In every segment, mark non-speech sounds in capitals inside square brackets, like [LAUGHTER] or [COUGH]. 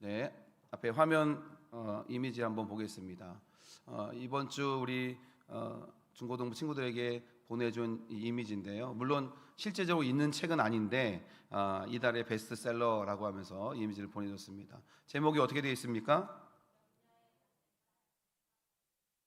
네, 앞에 화면 어, 이미지 한번 보겠습니다. 어, 이번 주 우리 어, 중고등부 친구들에게 보내준 이 이미지인데요. 물론 실제적으로 있는 책은 아닌데 아, 이달의 베스트셀러라고 하면서 이 이미지를 보내줬습니다. 제목이 어떻게 되어 있습니까?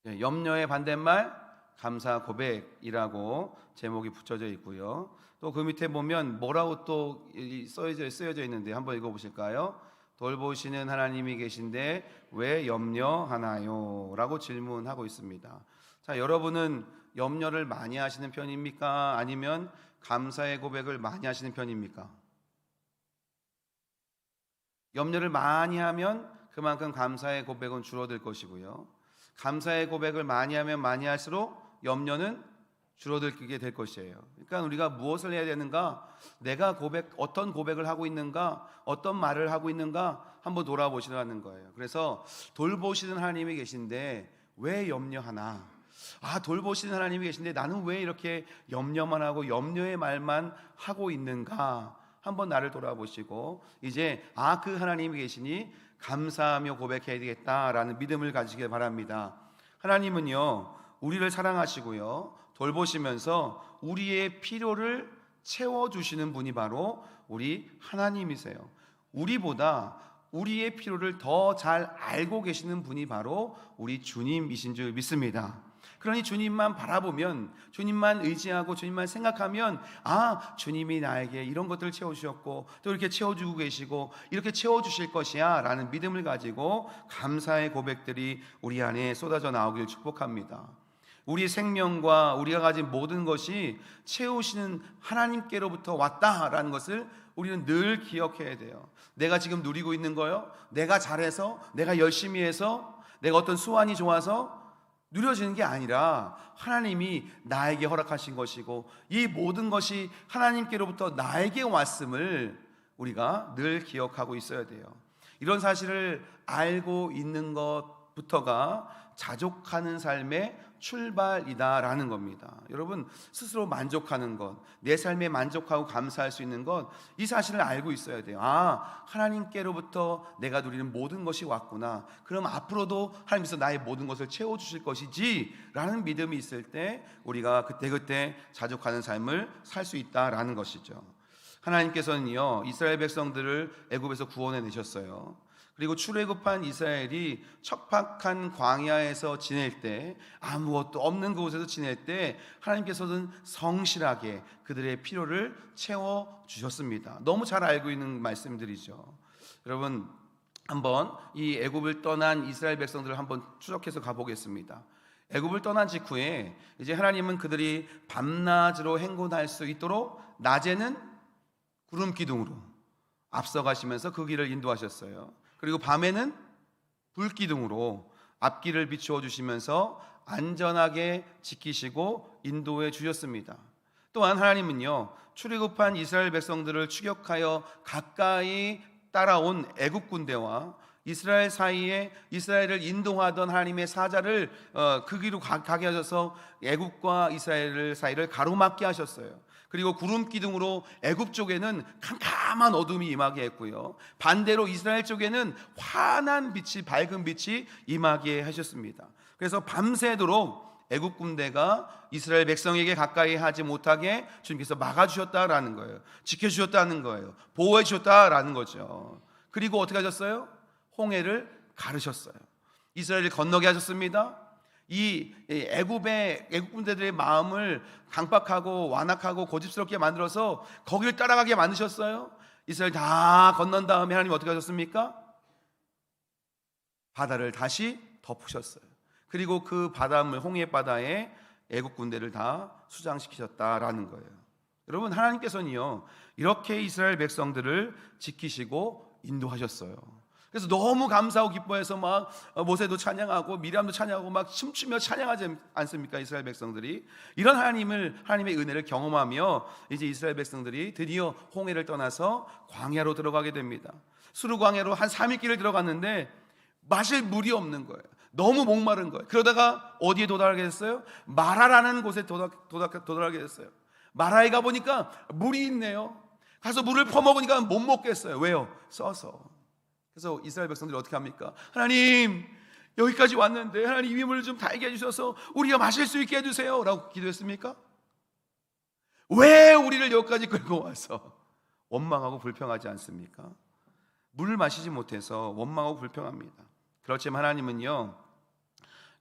네, 염려의 반대말 감사 고백이라고 제목이 붙여져 있고요. 또 그 밑에 보면 뭐라고 또 이- 써져 쓰여져 있는데 한번 읽어보실까요? 돌보시는 하나님이 계신데 왜 염려하나요? 라고 질문하고 있습니다. 자, 여러분은 염려를 많이 하시는 편입니까? 아니면 감사의 고백을 많이 하시는 편입니까? 염려를 많이 하면 그만큼 감사의 고백은 줄어들 것이고요. 감사의 고백을 많이 하면 많이 할수록 염려는 줄어들게 될 것이에요. 그러니까 우리가 무엇을 해야 되는가? 내가 고백 어떤 고백을 하고 있는가? 어떤 말을 하고 있는가? 한번 돌아보시라는 거예요. 그래서 돌보시는 하나님이 계신데 왜 염려하나? 아, 돌보시는 하나님이 계신데 나는 왜 이렇게 염려만 하고 염려의 말만 하고 있는가? 한번 나를 돌아보시고 이제 아, 그 하나님이 계시니 감사하며 고백해야 되겠다라는 믿음을 가지길 바랍니다. 하나님은요, 우리를 사랑하시고요, 돌보시면서 우리의 필요를 채워주시는 분이 바로 우리 하나님이세요. 우리보다 우리의 필요를 더 잘 알고 계시는 분이 바로 우리 주님이신 줄 믿습니다. 그러니 주님만 바라보면 주님만 의지하고 주님만 생각하면 아 주님이 나에게 이런 것들을 채워주셨고 또 이렇게 채워주고 계시고 이렇게 채워주실 것이야 라는 믿음을 가지고 감사의 고백들이 우리 안에 쏟아져 나오길 축복합니다 우리 생명과 우리가 가진 모든 것이 채우시는 하나님께로부터 왔다라는 것을 우리는 늘 기억해야 돼요. 내가 지금 누리고 있는 거요? 내가 잘해서? 내가 열심히 해서? 내가 어떤 수완이 좋아서? 누려지는 게 아니라 하나님이 나에게 허락하신 것이고 이 모든 것이 하나님께로부터 나에게 왔음을 우리가 늘 기억하고 있어야 돼요. 이런 사실을 알고 있는 것부터가 자족하는 삶의 출발이다라는 겁니다. 여러분 스스로 만족하는 것, 내 삶에 만족하고 감사할 수 있는 것, 이 사실을 알고 있어야 돼요. 아 하나님께로부터 내가 누리는 모든 것이 왔구나. 그럼 앞으로도 하나님께서 나의 모든 것을 채워 주실 것이지라는 믿음이 있을 때 우리가 그때 그때 자족하는 삶을 살 수 있다라는 것이죠. 하나님께서는요 이스라엘 백성들을 애굽에서 구원해 내셨어요. 그리고 출애굽한 이스라엘이 척박한 광야에서 지낼 때 아무것도 없는 그곳에서 지낼 때 하나님께서는 성실하게 그들의 필요를 채워 주셨습니다. 너무 잘 알고 있는 말씀들이죠. 여러분 한번 이 애굽을 떠난 이스라엘 백성들을 한번 추적해서 가보겠습니다. 애굽을 떠난 직후에 이제 하나님은 그들이 밤낮으로 행군할 수 있도록 낮에는 구름 기둥으로 앞서가시면서 그 길을 인도하셨어요. 그리고 밤에는 불 기둥으로 앞길을 비추어 주시면서 안전하게 지키시고 인도해 주셨습니다. 또한 하나님은요 출애굽한 이스라엘 백성들을 추격하여 가까이 따라온 애굽 군대와 이스라엘 사이에 이스라엘을 인도하던 하나님의 사자를 어, 그 길로 가, 가게 하셔서 애굽과 이스라엘 사이를 가로막게 하셨어요. 그리고 구름 기둥으로 애굽 쪽에는 캄캄한 어둠이 임하게 했고요. 반대로 이스라엘 쪽에는 환한 빛이 밝은 빛이 임하게 하셨습니다. 그래서 밤새도록 애굽 군대가 이스라엘 백성에게 가까이 하지 못하게 주님께서 막아 주셨다라는 거예요. 지켜 주셨다는 거예요. 보호해 주셨다라는 거죠. 그리고 어떻게 하셨어요? 홍해를 가르셨어요. 이스라엘을 건너게 하셨습니다. 이 애굽의 애굽 군대들의 마음을 강박하고 완악하고 고집스럽게 만들어서 거기를 따라가게 만드셨어요. 이스라엘 다 건넌 다음에 하나님 어떻게 하셨습니까? 바다를 다시 덮으셨어요. 그리고 그 바닷물 홍해 바다에 애국 군대를 다 수장시키셨다라는 거예요. 여러분 하나님께서는요 이렇게 이스라엘 백성들을 지키시고 인도하셨어요. 그래서 너무 감사하고 기뻐해서 막 모세도 찬양하고 미리암도 찬양하고 막 춤추며 찬양하지 않습니까 이스라엘 백성들이 이런 하나님을 하나님의 은혜를 경험하며 이제 이스라엘 백성들이 드디어 홍해를 떠나서 광야로 들어가게 됩니다. 수르 광야로 한 3일 길을 들어갔는데 마실 물이 없는 거예요. 너무 목마른 거예요. 그러다가 어디에 도달하게 됐어요? 마라라는 곳에 도달, 도달, 도달하게 됐어요. 마라에 가 보니까 물이 있네요. 가서 물을 퍼먹으니까 못 먹겠어요. 왜요? 써서. 그래서 이스라엘 백성들이 어떻게 합니까? 하나님 여기까지 왔는데 하나님 이 물을 좀 달게 해주셔서 우리가 마실 수 있게 해주세요 라고 기도했습니까? 왜 우리를 여기까지 끌고 와서 원망하고 불평하지 않습니까? 물을 마시지 못해서 원망하고 불평합니다. 그렇지만 하나님은요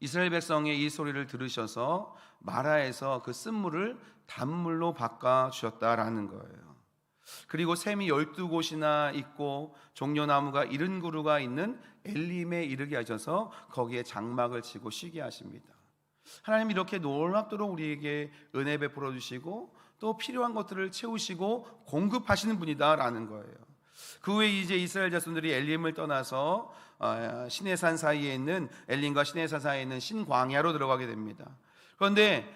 이스라엘 백성의 이 소리를 들으셔서 마라에서 그 쓴물을 단물로 바꿔 주셨다라는 거예요. 그리고 샘이 열두 곳이나 있고 종려나무가 이른 그루가 있는 엘림에 이르게 하셔서 거기에 장막을 치고 쉬게 하십니다. 하나님 이렇게 놀랍도록 우리에게 은혜 베풀어 주시고 또 필요한 것들을 채우시고 공급하시는 분이다라는 거예요. 그 후에 이제 이스라엘 자손들이 엘림을 떠나서 어, 시내산 사이에 있는 엘림과 시내산 사이에 있는 신광야로 들어가게 됩니다. 그런데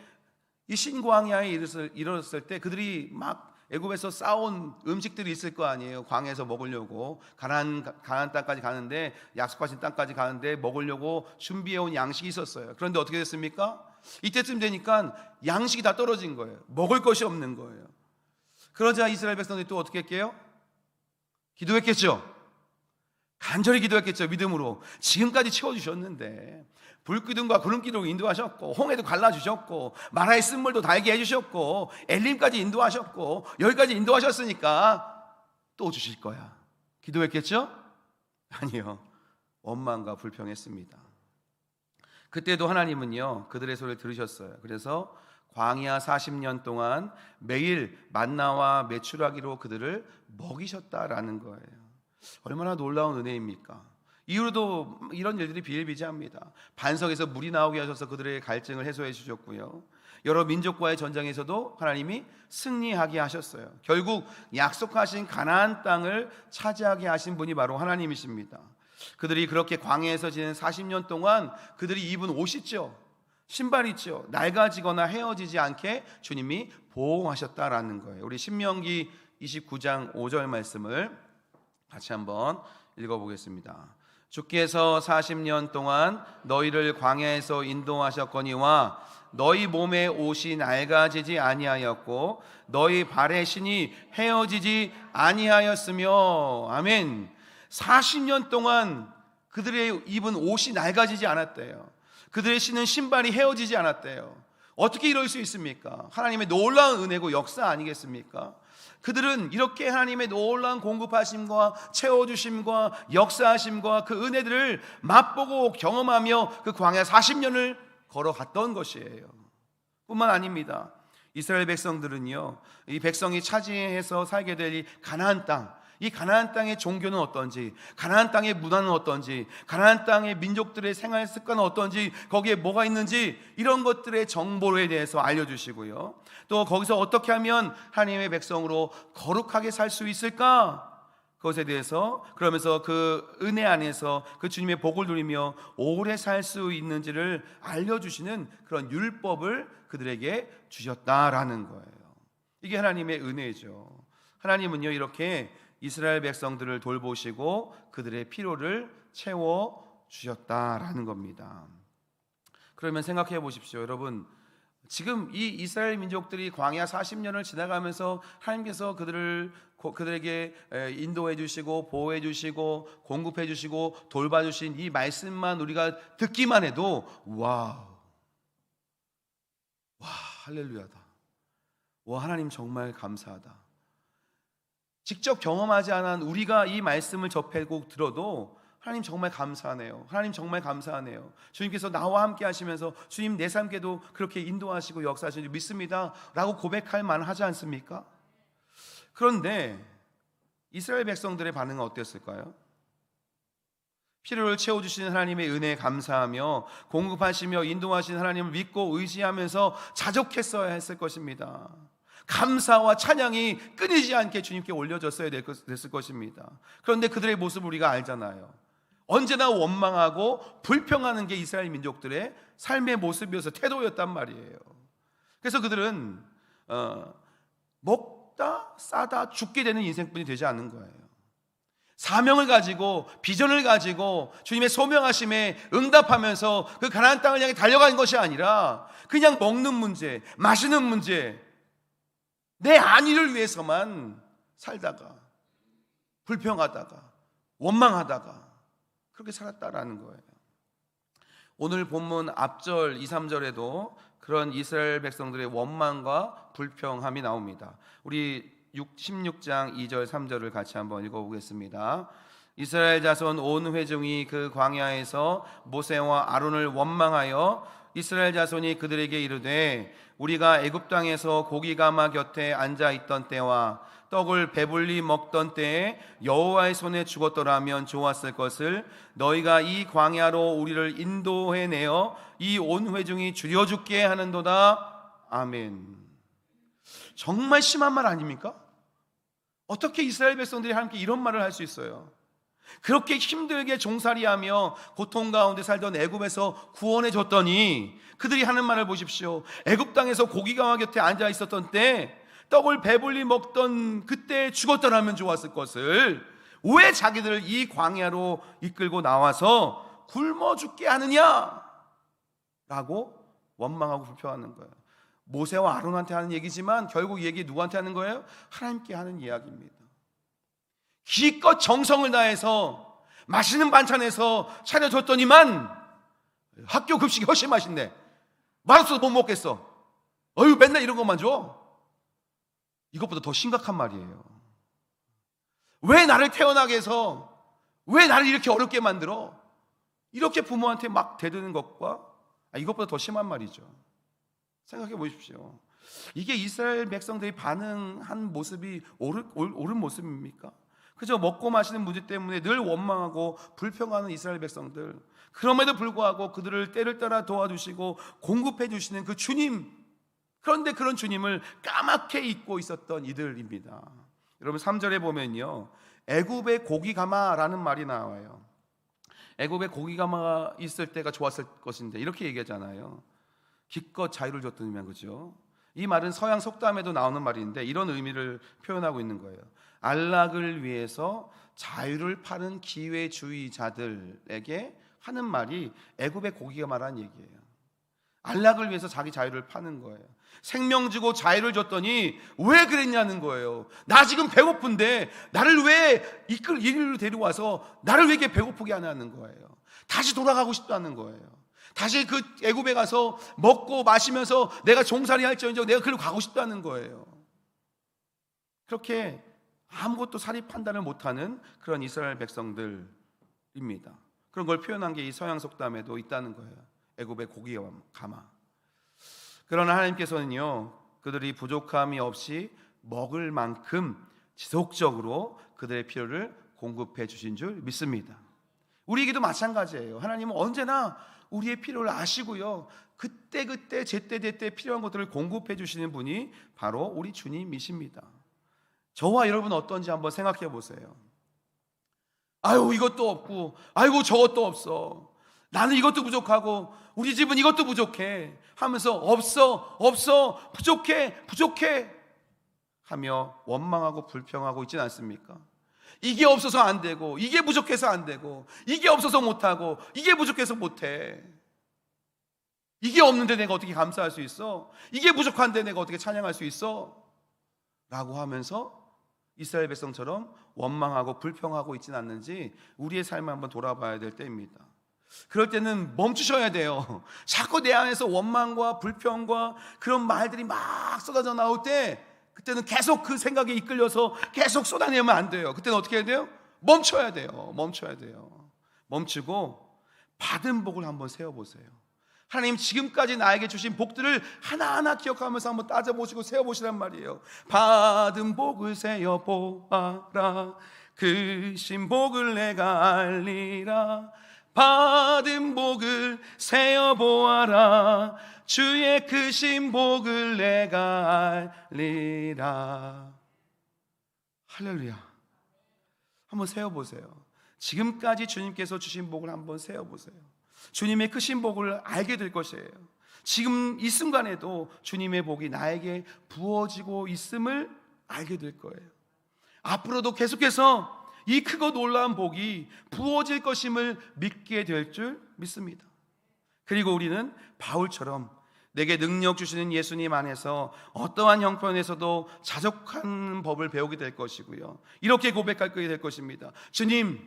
이 신광야에 이르렀을 때 그들이 막 애굽에서 싸온 음식들이 있을 거 아니에요. 광야에서 먹으려고 가난 가난 땅까지 가는데 약속하신 땅까지 가는데 먹으려고 준비해 온 양식이 있었어요. 그런데 어떻게 됐습니까? 이때쯤 되니까 양식이 다 떨어진 거예요. 먹을 것이 없는 거예요. 그러자 이스라엘 백성들이 또 어떻게 했게요? 기도했겠죠. 간절히 기도했겠죠. 믿음으로. 지금까지 채워주셨는데, 불기둥과 구름기둥 인도하셨고, 홍해도 갈라주셨고, 마라의 쓴물도 달게 해주셨고, 엘림까지 인도하셨고, 여기까지 인도하셨으니까 또 주실 거야. 기도했겠죠? [LAUGHS] 아니요. 원망과 불평했습니다. 그때도 하나님은요, 그들의 소리를 들으셨어요. 그래서 광야 40년 동안 매일 만나와 메추라기로 그들을 먹이셨다라는 거예요. 얼마나 놀라운 은혜입니까? 이후로도 이런 일들이 비일비재합니다. 반석에서 물이 나오게 하셔서 그들의 갈증을 해소해 주셨고요. 여러 민족과의 전쟁에서도 하나님이 승리하게 하셨어요. 결국 약속하신 가나안 땅을 차지하게 하신 분이 바로 하나님이십니다. 그들이 그렇게 광야에서 지낸 40년 동안 그들이 입은 옷 있죠. 신발 있죠. 낡아지거나 헤어지지 않게 주님이 보호하셨다라는 거예요. 우리 신명기 29장 5절 말씀을 같이 한번 읽어보겠습니다. 주께서 40년 동안 너희를 광야에서 인도하셨거니와 너희 몸의 옷이 낡아지지 아니하였고 너희 발의 신이 헤어지지 아니하였으며 아멘. 40년 동안 그들의 입은 옷이 낡아지지 않았대요. 그들의 신은 신발이 헤어지지 않았대요. 어떻게 이럴 수 있습니까? 하나님의 놀라운 은혜고 역사 아니겠습니까? 그들은 이렇게 하나님의 놀라운 공급하심과 채워주심과 역사하심과 그 은혜들을 맛보고 경험하며 그 광야 40년을 걸어갔던 것이에요. 뿐만 아닙니다. 이스라엘 백성들은요, 이 백성이 차지해서 살게 될 이 가나안 땅, 이 가나안 땅의 종교는 어떤지, 가나안 땅의 문화는 어떤지, 가나안 땅의 민족들의 생활 습관은 어떤지, 거기에 뭐가 있는지 이런 것들의 정보에 대해서 알려주시고요. 또 거기서 어떻게 하면 하나님의 백성으로 거룩하게 살 수 있을까? 그것에 대해서 그러면서 그 은혜 안에서 그 주님의 복을 누리며 오래 살 수 있는지를 알려주시는 그런 율법을 그들에게 주셨다라는 거예요. 이게 하나님의 은혜죠. 하나님은요 이렇게 이스라엘 백성들을 돌보시고 그들의 필요를 채워 주셨다라는 겁니다. 그러면 생각해 보십시오, 여러분. 지금 이 이스라엘 민족들이 광야 40년을 지나가면서 하나님께서 그들을 그들에게 인도해 주시고 보호해 주시고 공급해 주시고 돌봐 주신 이 말씀만 우리가 듣기만 해도 와우. 와, 할렐루야다. 와, 하나님 정말 감사하다. 직접 경험하지 않은 우리가 이 말씀을 접하고 들어도 하나님 정말 감사하네요. 하나님 정말 감사하네요. 주님께서 나와 함께 하시면서 주님 내 삶께도 그렇게 인도하시고 역사하시는 믿습니다. 라고 고백할 만하지 않습니까? 그런데 이스라엘 백성들의 반응은 어땠을까요? 필요를 채워주시는 하나님의 은혜에 감사하며 공급하시며 인도하시는 하나님을 믿고 의지하면서 자족했어야 했을 것입니다. 감사와 찬양이 끊이지 않게 주님께 올려졌어야 됐을 것입니다. 그런데 그들의 모습을 우리가 알잖아요. 언제나 원망하고 불평하는 게 이스라엘 민족들의 삶의 모습이어서 태도였단 말이에요. 그래서 그들은 어, 먹다 싸다 죽게 되는 인생뿐이 되지 않는 거예요. 사명을 가지고 비전을 가지고 주님의 소명하심에 응답하면서 그 가나안 땅을 향해 달려가는 것이 아니라 그냥 먹는 문제, 마시는 문제, 내 안위를 위해서만 살다가 불평하다가 원망하다가 그렇게 살았다라는 거예요. 오늘 본문 앞절 2, 3절에도 그런 이스라엘 백성들의 원망과 불평함이 나옵니다. 우리 6, 16장 2절 3절을 같이 한번 읽어보겠습니다. 이스라엘 자손 온 회중이 그 광야에서 모세와 아론을 원망하여 이스라엘 자손이 그들에게 이르되 우리가 애굽 땅에서 고기 가마 곁에 앉아 있던 때와 떡을 배불리 먹던 때에 여호와의 손에 죽었더라면 좋았을 것을 너희가 이 광야로 우리를 인도해 내어 이 온 회중이 줄여 죽게 하는도다 아멘. 정말 심한 말 아닙니까? 어떻게 이스라엘 백성들이 하나님께 이런 말을 할 수 있어요? 그렇게 힘들게 종살이하며 고통 가운데 살던 애굽에서 구원해 줬더니 그들이 하는 말을 보십시오. 애굽 땅에서 고기가마 곁에 앉아 있었던 때 떡을 배불리 먹던 그때 죽었더라면 좋았을 것을 왜 자기들을 이 광야로 이끌고 나와서 굶어 죽게 하느냐? 라고 원망하고 불평하는 거예요. 모세와 아론한테 하는 얘기지만 결국 이 얘기 누구한테 하는 거예요? 하나님께 하는 이야기입니다. 기껏 정성을 다해서 맛있는 반찬에서 차려줬더니만 학교 급식이 훨씬 맛있네. 맛없어서 못 먹겠어. 어휴 맨날 이런 것만 줘. 이것보다 더 심각한 말이에요. 왜 나를 태어나게 해서 왜 나를 이렇게 어렵게 만들어? 이렇게 부모한테 막 대드는 것과 아, 이것보다 더 심한 말이죠. 생각해 보십시오. 이게 이스라엘 백성들이 반응한 모습이 옳은, 모습입니까? 그저 먹고 마시는 문제 때문에 늘 원망하고 불평하는 이스라엘 백성들. 그럼에도 불구하고 그들을 때를 따라 도와주시고 공급해 주시는 그 주님. 그런데 그런 주님을 까맣게 잊고 있었던 이들입니다. 여러분 3절에 보면요. 애굽의 고기 가마라는 말이 나와요. 애굽에 고기 가마가 있을 때가 좋았을 것인데 이렇게 얘기하잖아요. 기껏 자유를 줬더니만 그죠? 이 말은 서양 속담에도 나오는 말인데 이런 의미를 표현하고 있는 거예요. 안락을 위해서 자유를 파는 기회주의자들에게 하는 말이 애굽의 고기가 말한 얘기예요. 안락을 위해서 자기 자유를 파는 거예요. 생명 주고 자유를 줬더니 왜 그랬냐는 거예요. 나 지금 배고픈데 나를 왜 이끌 이리로 데려와서 나를 왜 이렇게 배고프게 하냐는 거예요. 다시 돌아가고 싶다는 거예요. 다시 그 애굽에 가서 먹고 마시면서 내가 종살이 할지언정 내가 그리로 가고 싶다는 거예요. 그렇게 아무것도 사리 판단을 못하는 그런 이스라엘 백성들입니다. 그런 걸 표현한 게 이 서양 속담에도 있다는 거예요. 애굽의 고기와 가마. 그러나 하나님께서는요 그들이 부족함이 없이 먹을 만큼 지속적으로 그들의 필요를 공급해 주신 줄 믿습니다. 우리에게도 마찬가지예요. 하나님은 언제나 우리의 필요를 아시고요. 그때 그때 제때 제때 필요한 것들을 공급해 주시는 분이 바로 우리 주님이십니다. 저와 여러분 어떤지 한번 생각해 보세요. 아유 이것도 없고, 아이고 저것도 없어. 나는 이것도 부족하고 우리 집은 이것도 부족해 하면서 없어 없어 부족해 부족해 하며 원망하고 불평하고 있지는 않습니까? 이게 없어서 안 되고 이게 부족해서 안 되고 이게 없어서 못 하고 이게 부족해서 못 해. 이게 없는데 내가 어떻게 감사할 수 있어? 이게 부족한데 내가 어떻게 찬양할 수 있어? 라고 하면서 이스라엘 백성처럼 원망하고 불평하고 있지는 않는지 우리의 삶을 한번 돌아봐야 될 때입니다. 그럴 때는 멈추셔야 돼요. [LAUGHS] 자꾸 내 안에서 원망과 불평과 그런 말들이 막 쏟아져 나올 때 그때는 계속 그 생각에 이끌려서 계속 쏟아내면 안 돼요. 그때는 어떻게 해야 돼요? 멈춰야 돼요. 멈춰야 돼요. 멈추고 받은 복을 한번 세워보세요. 하나님 지금까지 나에게 주신 복들을 하나하나 기억하면서 한번 따져보시고 세워보시란 말이에요. 받은 복을 세어보아라. 그 신복을 내가 알리라. 받은 복을 세어 보아라. 주의 크신 복을 내가 알리라. 할렐루야. 한번 세어 보세요. 지금까지 주님께서 주신 복을 한번 세어 보세요. 주님의 크신 복을 알게 될 것이에요. 지금 이 순간에도 주님의 복이 나에게 부어지고 있음을 알게 될 거예요. 앞으로도 계속해서 이 크고 놀라운 복이 부어질 것임을 믿게 될 줄 믿습니다. 그리고 우리는 바울처럼 내게 능력 주시는 예수님 안에서 어떠한 형편에서도 자족한 법을 배우게 될 것이고요. 이렇게 고백할 거게 될 것입니다. 주님,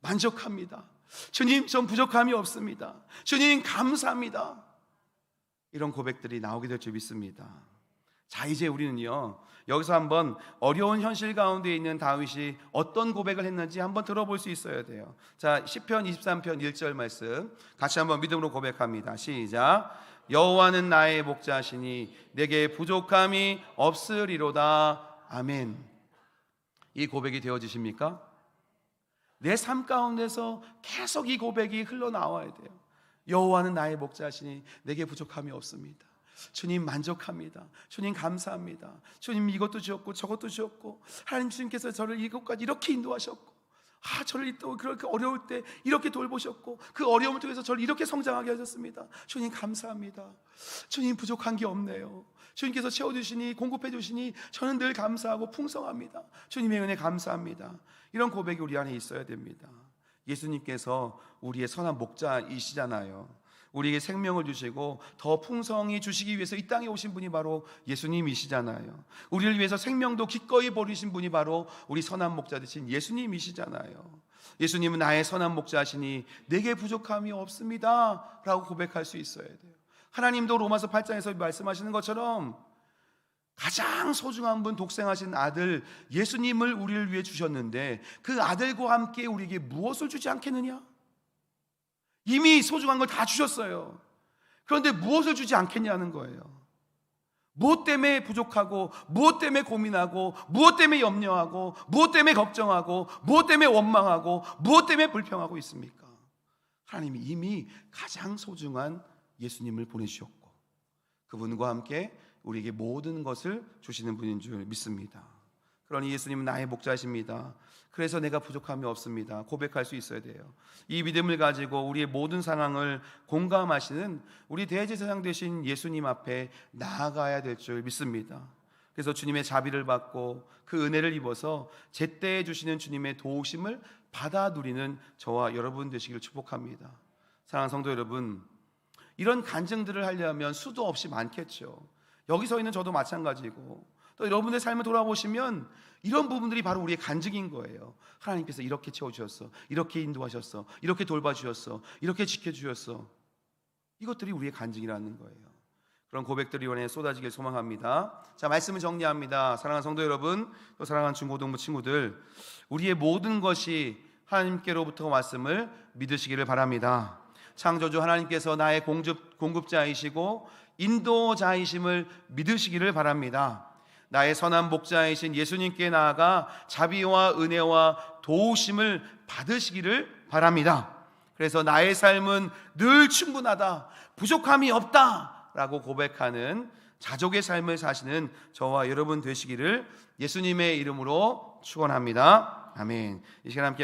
만족합니다. 주님, 전 부족함이 없습니다. 주님, 감사합니다. 이런 고백들이 나오게 될 줄 믿습니다. 자, 이제 우리는요. 여기서 한번 어려운 현실 가운데 있는 다윗이 어떤 고백을 했는지 한번 들어볼 수 있어야 돼요. 자, 시편 23편 1절 말씀 같이 한번 믿음으로 고백합니다. 시작. 여호와는 나의 목자시니 내게 부족함이 없으리로다. 아멘. 이 고백이 되어지십니까? 내 삶 가운데서 계속 이 고백이 흘러나와야 돼요. 여호와는 나의 목자시니 내게 부족함이 없습니다. 주님 만족합니다. 주님 감사합니다. 주님 이것도 주었고 저것도 주었고 하나님 주님께서 저를 이것까지 이렇게 인도하셨고 아 저를 또 그렇게 어려울 때 이렇게 돌보셨고 그 어려움을 통해서 저를 이렇게 성장하게 하셨습니다. 주님 감사합니다. 주님 부족한 게 없네요. 주님께서 채워주시니 공급해주시니 저는 늘 감사하고 풍성합니다. 주님의 은혜 감사합니다. 이런 고백이 우리 안에 있어야 됩니다. 예수님께서 우리의 선한 목자이시잖아요. 우리에게 생명을 주시고 더 풍성히 주시기 위해서 이 땅에 오신 분이 바로 예수님이시잖아요. 우리를 위해서 생명도 기꺼이 버리신 분이 바로 우리 선한 목자 되신 예수님이시잖아요. 예수님은 나의 선한 목자시니 내게 부족함이 없습니다 라고 고백할 수 있어야 돼요. 하나님도 로마서 8장에서 말씀하시는 것처럼 가장 소중한 분 독생하신 아들 예수님을 우리를 위해 주셨는데 그 아들과 함께 우리에게 무엇을 주지 않겠느냐? 이미 소중한 걸 다 주셨어요. 그런데 무엇을 주지 않겠냐는 거예요. 무엇 때문에 부족하고, 무엇 때문에 고민하고, 무엇 때문에 염려하고, 무엇 때문에 걱정하고, 무엇 때문에 원망하고, 무엇 때문에 불평하고 있습니까? 하나님이 이미 가장 소중한 예수님을 보내주셨고, 그분과 함께 우리에게 모든 것을 주시는 분인 줄 믿습니다. 그러니 예수님은 나의 목자십니다. 그래서 내가 부족함이 없습니다. 고백할 수 있어야 돼요. 이 믿음을 가지고 우리의 모든 상황을 공감하시는 우리 대제사장 되신 예수님 앞에 나아가야 될 줄 믿습니다. 그래서 주님의 자비를 받고 그 은혜를 입어서 제때에 주시는 주님의 도우심을 받아 누리는 저와 여러분 되시기를 축복합니다. 사랑하는 성도 여러분, 이런 간증들을 하려면 수도 없이 많겠죠. 여기 서 있는 저도 마찬가지고 또 여러분의 삶을 돌아보시면 이런 부분들이 바로 우리의 간증인 거예요. 하나님께서 이렇게 채워주셨어, 이렇게 인도하셨어, 이렇게 돌봐주셨어, 이렇게 지켜주셨어. 이것들이 우리의 간증이라는 거예요. 그런 고백들이 이번에 쏟아지길 소망합니다. 자, 말씀을 정리합니다. 사랑하는 성도 여러분, 또 사랑하는 중고등부 친구들, 우리의 모든 것이 하나님께로부터 말씀을 믿으시기를 바랍니다. 창조주 하나님께서 나의 공급, 공급자이시고 인도자이심을 믿으시기를 바랍니다. 나의 선한 목자이신 예수님께 나아가 자비와 은혜와 도우심을 받으시기를 바랍니다. 그래서 나의 삶은 늘 충분하다, 부족함이 없다 라고 고백하는 자족의 삶을 사시는 저와 여러분 되시기를 예수님의 이름으로 축원합니다. 아멘. 이 시간 함께